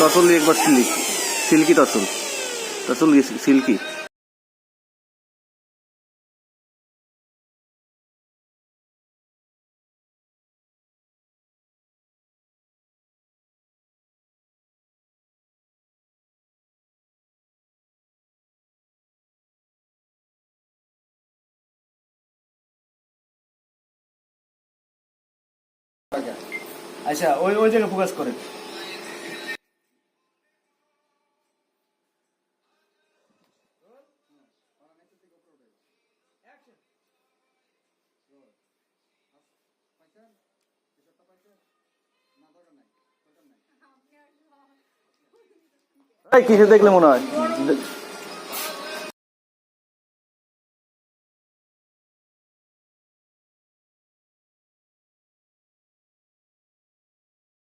তসল দিয়ে একবার silky silky তসল তসল সিল্কি। আচ্ছা ওই ওই জায়গায় ফোকাস করেন। এই কিসে দেখলে মনে হয়?